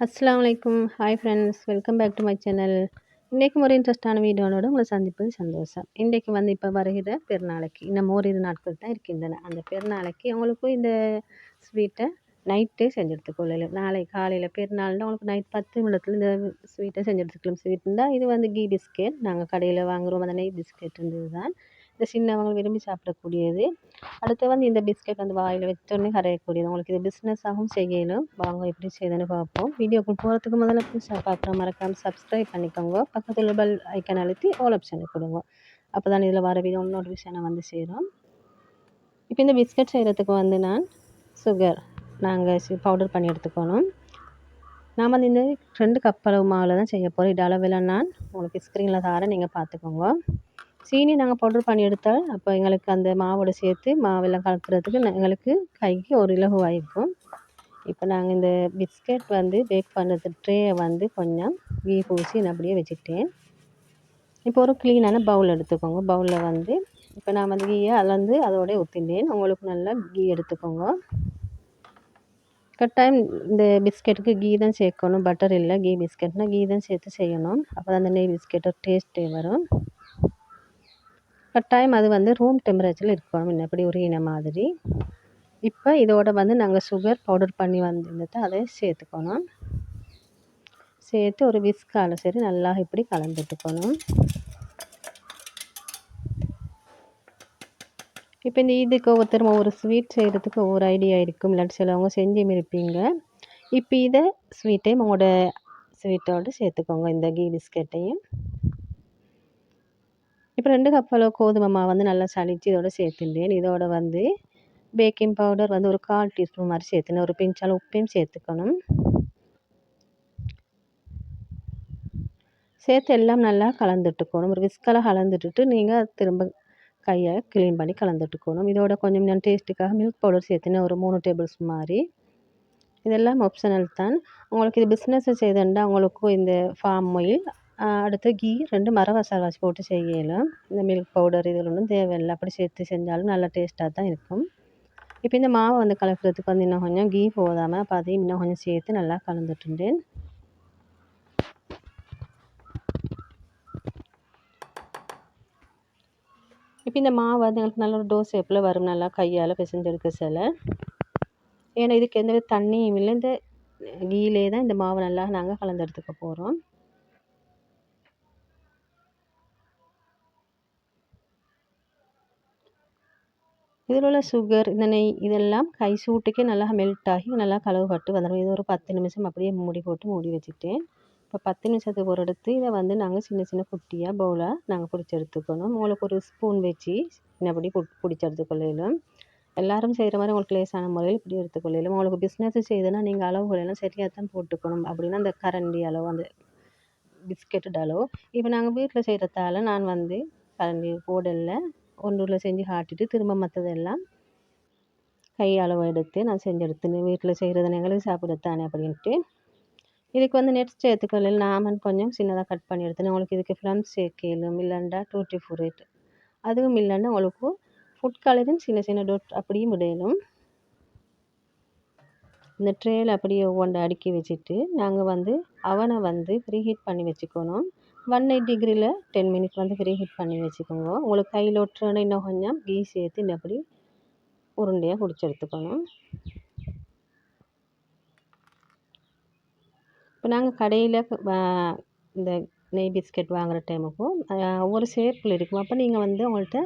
அஸ்லாம் வலைக்கும் hi friends welcome back to my channel இன்றைக்கும் ஒரு இன்ட்ரெஸ்டான வீடியோனோட உங்களை சந்திப்பது சந்தோஷம். இன்றைக்கு வந்து இப்போ வருகிற பெருநாளைக்கு இன்னும் ஓரிரு நாட்கள் தான் இருக்கின்றன. அந்த பெருநாளைக்கு உங்களுக்கும் இந்த ஸ்வீட்டை நைட்டே செஞ்சு எடுத்துக்கொள்ளலாம் நாளை காலையில் பெருநாள்னா உங்களுக்கு நைட் பத்து நிமிடத்தில் இந்த ஸ்வீட்டை செஞ்சு எடுத்துக்கலாம் ஸ்வீட் இருந்தால் இது வந்து கீ பிஸ்கெட். நாங்கள் கடையில் வாங்குகிறோம் அந்த நெய் பிஸ்கெட் இருந்தது தான் இந்த சின்னவங்க விரும்பி சாப்பிடக்கூடியது. அடுத்து வந்து இந்த பிஸ்கெட் வந்து வாயில் வச்சோடனே கரையக்கூடியது. உங்களுக்கு இது பிஸ்னஸாகவும் செய்யணும். வாங்க எப்படி செய்யுதுன்னு பார்ப்போம். வீடியோக்குள் போகிறதுக்கு முதல்ல புதுசாக பார்க்குற மறக்காமல் சப்ஸ்கிரைப் பண்ணிக்கோங்க. பக்கத்தில் பெல் ஐக்கன் அழுத்தி ஆல் ஆப்ஷனை கொடுங்க. அப்போ தான் இதில் வர வீடியோ நோட்டிஃபிகேஷனை வந்து செய்கிறோம் இப்போ இந்த பிஸ்கட் செய்கிறதுக்கு வந்து நான் சுகர் நாங்கள் பவுடர் பண்ணி எடுத்துக்கணும். நான் வந்து இந்த ரெண்டு கப் அளவு மாவில் தான் செய்ய போகிறோம் இது அளவில் நான் உங்களுக்கு ஸ்க்ரீனில் தாரேன். நீங்கள் பார்த்துக்கோங்க. சீனி நாங்கள் பவுடர் பண்ணி எடுத்தால் அப்போ எங்களுக்கு அந்த மாவோட சேர்த்து மாவெல்லாம் கலக்கிறதுக்கு எங்களுக்கு கைக்கு ஒரு இலகுவாயிருக்கும். இப்போ நாங்கள் இந்த பிஸ்கெட் வந்து பேக் பண்ணுறது ட்ரேயை வந்து கொஞ்சம் கீ பூசி நான் அப்படியே வச்சுக்கிட்டேன். இப்போ ஒரு க்ளீனான பவுல் எடுத்துக்கோங்க. பவுலில் வந்து இப்போ நான் வந்து கீயை அளந்து அதோடய ஊற்றினேன் உங்களுக்கு நல்லா கீ எடுத்துக்கோங்க. கட்டாயம் இந்த பிஸ்கெட்டுக்கு கீ தான் சேர்க்கணும். பட்டர் இல்லை கீ பிஸ்கெட்னால் கீ தான் சேர்த்து செய்யணும். அப்போ தான் அந்த நெய் பிஸ்கெட்டோட டேஸ்ட்டே வரும். கட்டாயம் அது வந்து ரூம் டெம்பரேச்சரில் இருக்கணும். இன்னப்படி உரியின மாதிரி. இப்போ இதோட வந்து நாங்கள் சுகர் பவுடர் பண்ணி வந்திருந்ததை அதை சேர்த்துக்கணும். சேர்த்து ஒரு விஸ்கால சரி நல்லா இப்படி கலந்துட்டுக்கணும். இப்போ இந்த இதுக்கு ஒவ்வொருத்தரும் ஒவ்வொரு ஸ்வீட் செய்கிறதுக்கு ஒவ்வொரு ஐடியா இருக்கும். இல்லாட்டி சிலவங்க செஞ்சும் இருப்பீங்க. இப்போ இதை ஸ்வீட்டையும் உங்களோட ஸ்வீட்டோடு சேர்த்துக்கோங்க இந்த கீ பிஸ்கட்டையும் இப்போ ரெண்டு கப் அளவு கோதுமை மாவு வந்து நல்லா சளிச்சு இதோட சேர்த்துட்டேன் இதோட வந்து பேக்கிங் பவுடர் வந்து ஒரு கால் டீஸ்பூன் மாதிரி சேர்த்துனேன் ஒரு பிஞ்ச் அளவு உப்பையும் சேர்த்துக்கணும். சேர்த்து எல்லாம் நல்லா கலந்துட்டுக்கணும். ஒரு விஸ்கால கலந்துட்டுட்டு நீங்கள் திரும்ப கையை க்ளீன் பண்ணி கலந்துட்டுக்கணும். இதோட கொஞ்சம் நான் டேஸ்ட்டுக்காக மில்க் பவுடர் சேர்த்துனேன் ஒரு மூணு டேபிள் ஸ்பூன் மாதிரி. இதெல்லாம் ஆப்ஷனல் தான். உங்களுக்கு இது பிஸ்னஸ் செய்தேன்டா உங்களுக்கும் இந்த ஃபார்ம் ஆயில் அடுத்து கீ ரெண்டு மர மசாலாஸ் போட்டு செய்யலாம். இந்த மில்க் பவுடர் இது ஒன்றும் தேவையில்லை. அப்படி சேர்த்து செஞ்சாலும் நல்லா டேஸ்ட்டாக தான் இருக்கும். இப்போ இந்த மாவை வந்து கலக்கிறதுக்கு வந்து இன்னும் கொஞ்சம் கீ போதாமல் அப்போ அதையும் இன்னும் கொஞ்சம் சேர்த்து நல்லா கலந்துட்டுருந்தேன் இப்போ இந்த மாவு வந்து எங்களுக்கு நல்ல ஒரு டோஸ் ஷேப்பில் வரும். நல்லா கையால் பிசைஞ்செடுக்க சில. ஏன்னா இதுக்கு எந்த தண்ணியும் இல்லை. இந்த கீழே தான் இந்த மாவு நல்லா நாங்கள் கலந்து எடுத்துக்க போகிறோம் இதில் உள்ள சுகர் இந்த நெய் இதெல்லாம் கை சூட்டுக்கே நல்லா மெல்ட் ஆகி நல்லா கழுவுப்பட்டு வந்துடும் இது ஒரு பத்து நிமிஷம் அப்படியே மூடி போட்டு மூடி வச்சுட்டேன் இப்போ பத்து நிமிஷத்துக்கு ஒரு எடுத்து இதை வந்து நாங்கள் சின்ன சின்ன குட்டியாக பவுலாக நாங்கள் பிடிச்சி எடுத்துக்கணும். உங்களுக்கு ஒரு ஸ்பூன் வச்சு இன்னபடி பிடிச்சி எடுத்துக்கொள்ளலாம். எல்லாரும் செய்கிற மாதிரி உங்களுக்கு லேசான முறையில் இப்படி எடுத்துக்கொள்ளையிலும் உங்களுக்கு பிஸ்னஸ் செய்யுதுன்னா நீங்கள் அளவுகளெல்லாம் சரியாக தான் போட்டுக்கணும். அப்படின்னா அந்த கரண்டி அளவு அந்த பிஸ்கெட்டு அளவு. இப்போ நாங்கள் வீட்டில் செய்கிறதால நான் வந்து கரண்டி போடல. ஒன்றில் செஞ்சு காட்டிட்டு திரும்ப மற்றதெல்லாம் கை அளவு எடுத்து நான் செஞ்சு வீட்டில் செய்கிறது எங்களுக்கு சாப்பிடத்தானே அப்படின்ட்டு. இதுக்கு வந்து நெட் சேர்த்துக்கொள்ள நாமன் கொஞ்சம் சின்னதாக கட் பண்ணி எடுத்தேன் உங்களுக்கு இதுக்கு ஃப்ரம் சேர்க்கலும் இல்லைண்டா டூட்டி ஃபுரேட் அதுவும் இல்லைன்னா உங்களுக்கு ஃபுட் கலரும் சின்ன சின்ன டொட் அப்படியும் விடணும் இந்த ட்ரேயில் அப்படியே ஒவ்வொன்று அடுக்கி வச்சுட்டு நாங்கள் வந்து அவனை வந்து ப்ரீ ஹீட் பண்ணி வச்சுக்கணும். ஒன் எயிட் டிகிரியில் டென் மினிட் வந்து ஃப்ரீ ஹீட் பண்ணி வச்சுக்கோங்க. உங்களுக்கு கையில் ஒட்டுறோன்னு இன்னும் கொஞ்சம் கீ சேர்த்து இந்த அப்படி உருண்டையாக பிடிச்சி எடுத்துக்கணும் இப்போ நாங்கள் கடையில் இந்த நெய் பிஸ்கெட் வாங்குகிற டைமுக்கும் ஒவ்வொரு ஷேப்பில் இருக்கும். அப்போ நீங்கள் வந்து உங்கள்கிட்ட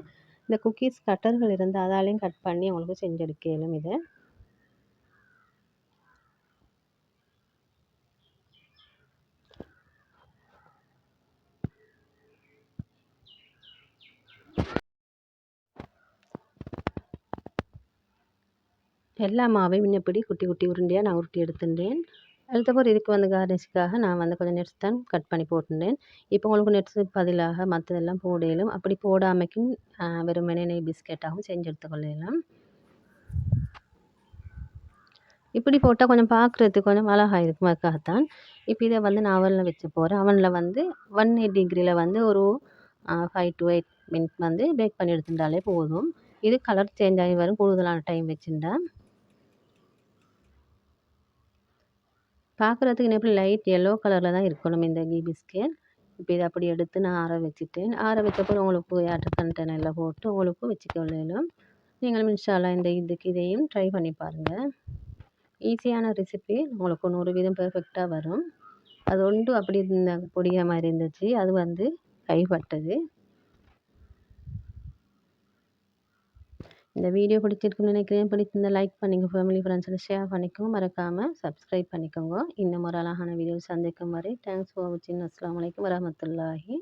இந்த குக்கீஸ் கட்டர்கள் இருந்து அதாலையும் கட் பண்ணி உங்களுக்கு செஞ்செடுக்கணும் இதை. எல்லா மாவையும் முன்னப்படி குட்டி குட்டி உருண்டையாக நான் உருட்டி எடுத்துட்டேன். அதுக்கப்புறம் இதுக்கு வந்து கார்னிஷ்க்காக நான் வந்து கொஞ்சம் நெட்ஸ் தான் கட் பண்ணி போட்டுட்டேன் இப்போ உங்களுக்கு நெட்ஸு பதிலாக மற்றதெல்லாம் போடையிலும் அப்படி போடாமைக்கும் வெறுமனே நெய் பிஸ்கெட்டாகவும் செஞ்சு எடுத்துக்கொள்ளலாம். இப்படி போட்டால் கொஞ்சம் பார்க்குறதுக்கு கொஞ்சம் அழகாக இருக்கும் அதுக்காகத்தான். இப்போ இதை வந்து நான் அவனில் வச்சு போகிறேன் அவனில் வந்து ஒன் எயிட் டிகிரியில் வந்து ஒரு ஃபைவ் டு எயிட் மினிட் வந்து பேக் பண்ணி எடுத்துட்டாலே போதும். இது கலர் சேஞ்ச் ஆகி வரும். கூடுதலான டைம் வச்சுருந்தேன் பார்க்குறதுக்கு எப்படி லைட் எல்லோ கலரில் தான் இருக்கணும் இந்த கீ பிஸ்கெட் இப்போ இதை அப்படி எடுத்து நான் ஆற வச்சுட்டேன் ஆற வச்சப்பறம் உங்களுக்கு ஏர்டெல் கண்டெய்னரில் போட்டு உங்களுக்கு வச்சுக்கொள்ளலாம் நீங்களும் இன்ஷால்லா இந்த இதுக்கு இதையும் ட்ரை பண்ணி பாருங்கள் ஈஸியான ரெசிபி உங்களுக்கு நூறு வீதம் பெர்ஃபெக்டாக வரும். அது ஒன்று அப்படி இந்த பொடியாக மாதிரி இருந்துச்சு அது வந்து கைப்பட்டது. இந்த வீடியோ பிடிச்சிருக்குன்னு நினைக்கிறேன். பிடிச்சிருந்தா லைக் பண்ணிக்கோங்க ஃபேமிலி ஃப்ரெண்ட்ஸோட ஷேர் பண்ணிக்கோங்க. மறக்காமல் சப்ஸ்கிரைப் பண்ணிக்கோங்க. இன்னும் ஒரு அழகான வீடியோ சந்திக்கும் வரை தேங்க்ஸ் ஃபார் வாட்சிங் அஸ்லாம் வலைக்கம் வரமத்துல்லாஹி